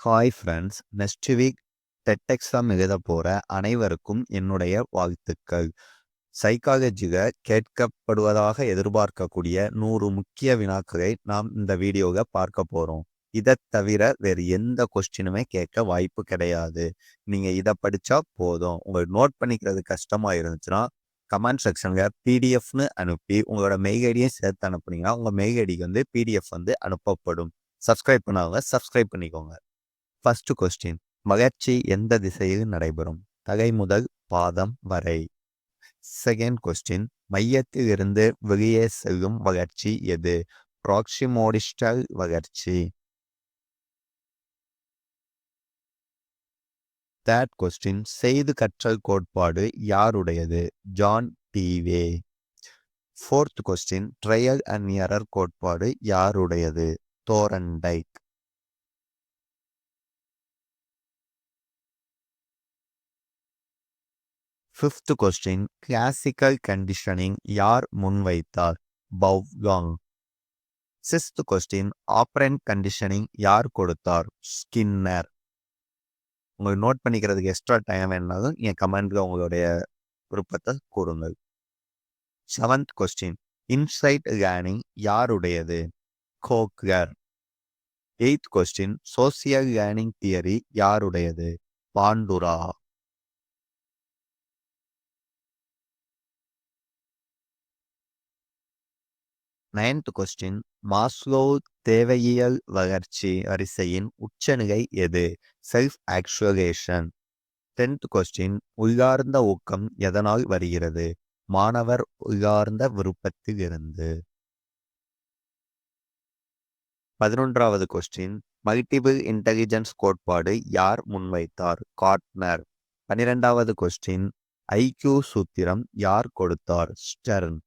Hi friends next week TET exam எழுத போகிற அனைவருக்கும் என்னுடைய வாழ்த்துக்கள். சைக்காலஜிக கேட்கப்படுவதாக எதிர்பார்க்கக்கூடிய நூறு முக்கிய வினாக்களை நாம் இந்த வீடியோவை பார்க்க போகிறோம் இதை தவிர வேறு எந்த கொஸ்டினுமே கேட்க வாய்ப்பு கிடையாது. நீங்கள் இதை படித்தா போதும். உங்களுக்கு நோட் பண்ணிக்கிறது கஷ்டமாக இருந்துச்சுன்னா கமெண்ட் செக்ஷனில் பிடிஎஃப்னு அனுப்பி உங்களோட மெயில் ஐடியும் சேர்த்து அனுப்புனீங்கன்னா உங்கள் மெயில் ஐடிக்கு வந்து பிடிஎஃப் வந்து அனுப்பப்படும். சப்ஸ்கிரைப் பண்ணாங்க சப்ஸ்கிரைப் பண்ணிக்கோங்க. ஃபர்ஸ்ட் கொஸ்டின் மகிழ்ச்சி எந்த திசையில் நடைபெறும்? தகை முதல் பாதம் வரை. செகண்ட் கொஸ்டின் மையத்தில் இருந்து வெளியே செல்லும் வளர்ச்சி எது? ப்ராக்சிமோடிஸ்டல் வளர்ச்சி தேர்ட் கொஸ்டின் செய்து கற்றல் கோட்பாடு யாருடையது? John Dewey fourth question trial and error கோட்பாடு யாருடையது? Thorndike fifth question classical conditioning யார் முன்வைத்தார்? பவ்காங். சிக்ஸ்த் கொஸ்டின் ஆப்ரண்ட் கண்டிஷனிங் யார் கொடுத்தார்? ஸ்கின்னர் உங்களுக்கு நோட் பண்ணிக்கிறதுக்கு எக்ஸ்ட்ரா டைம் வேணாலும் என் கமெண்ட்ல உங்களுடைய விருப்பத்தை கூறுங்கள். செவன்த் கொஸ்டின் இன்சைட் லேர்னிங் யாருடையது? Kohler eighth question social learning theory யாருடையது? பாண்டுரா நைன்த் கொஸ்டின் மாஸ்லோ தேவையியல் வளர்ச்சி வரிசையின் உச்சநிலை எது? செல்ஃப் ஆக்சுவலேஷன் டென்த் கொஸ்டின் உள்ளார்ந்த ஊக்கம் எதனால் வருகிறது? மாணவர் உள்ளார்ந்த விருப்பத்தில் இருந்து பதினொன்றாவது கொஸ்டின் மல்டிபிள் இன்டெலிஜென்ஸ் கோட்பாடு யார் முன்வைத்தார்? கார்ட்னர் பன்னிரெண்டாவது கொஸ்டின் ஐக்யூ சூத்திரம் யார் கொடுத்தார்? ஸ்டர்ன்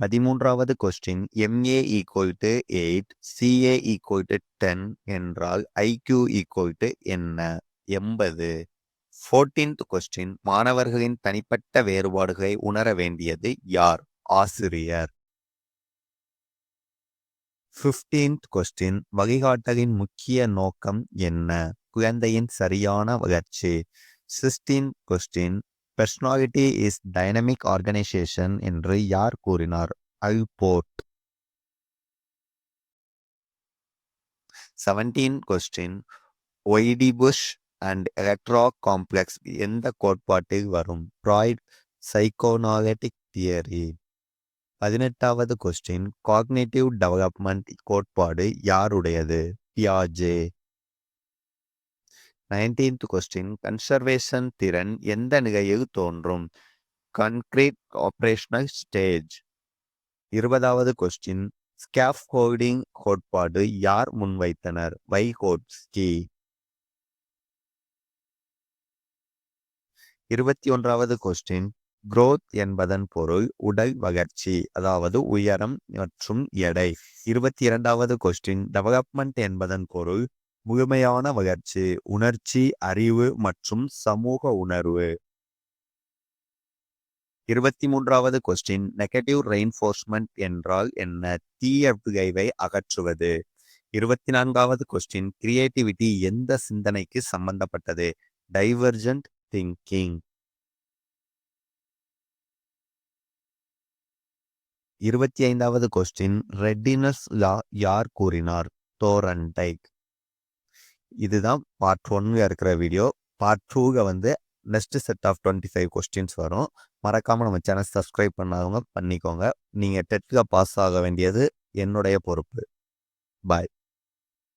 பதிமூன்றாவது question MA equal to eight CA equal to ten என்றால் ஐக்யூ ஈக்குவல் டு என்ன? எண்பது. ஃபோர்டீன்த் கொஸ்டின் மாணவர்களின் தனிப்பட்ட வேறுபாடுகளை உணர வேண்டியது யார்? ஆசிரியர். ஃபிஃப்டீன்த் கொஸ்டின் வழிகாட்டலின் முக்கிய நோக்கம் என்ன? குழந்தையின் சரியான வளர்ச்சி. Sixteen question personality is dynamic organisation என்று யார் கூறினார்? Allport seventeen question Oedipus and Electra complex எந்த கோட்பாட்டில் வரும்? ப்ராய்ட் சைக்கோனாலிட்டிக் தியரி பதினெட்டாவது கொஸ்டின் காக்னேட்டிவ் டெவலப்மெண்ட் கோட்பாடு யாருடையது? பியாஜே நைன்டீன்த் கொஸ்டின் கன்சர்வேஷன் திறன் எந்த நிலையில் தோன்றும்? கன்கிரீட் ஆப்ரேஷனல் ஸ்டேஜ் இருபதாவது கொஸ்டின் ஸ்கேஃப் ஹோல்டிங் கோட்பாடு யார் முன்வைத்தனர்? வைகோட்ஸ்கி. இருபத்தி ஒன்றாவது கொஸ்டின் குரோத் என்பதன் பொருள் உடல் வளர்ச்சி அதாவது உயரம் மற்றும் எடை. இருபத்தி இரண்டாவது கொஸ்டின் டெவலப்மெண்ட் என்பதன் பொருள் முழுமையான வளர்ச்சி உணர்ச்சி அறிவு மற்றும் சமூக உணர்வு. இருபத்தி மூன்றாவது கொஸ்டின் நெகட்டிவ் ரெயின்ஃபோர்ஸ்மெண்ட் என்றால் என்ன? தீய விளைவை அகற்றுவது. இருபத்தி நான்காவது கொஸ்டின் கிரியேட்டிவிட்டி எந்த சிந்தனைக்கு சம்பந்தப்பட்டது? டைவர்ஜென்ட் திங்கிங் இருபத்தி ஐந்தாவது கொஸ்டின் ரெட்டினஸ் லா யார் கூறினார்? டோரன்டைக் இதுதான் பார்ட் ஒன்னு இருக்கிற வீடியோ பார்ட் டூவில் வந்து next set of twenty five questions வரும். மறக்காமல் நம்ம சேனல் சப்ஸ்கிரைப் பண்ணாதவங்க பண்ணிக்கோங்க. நீங்கள் டெட்டில் பாஸ் ஆக வேண்டியது என்னுடைய பொறுப்பு. பாய்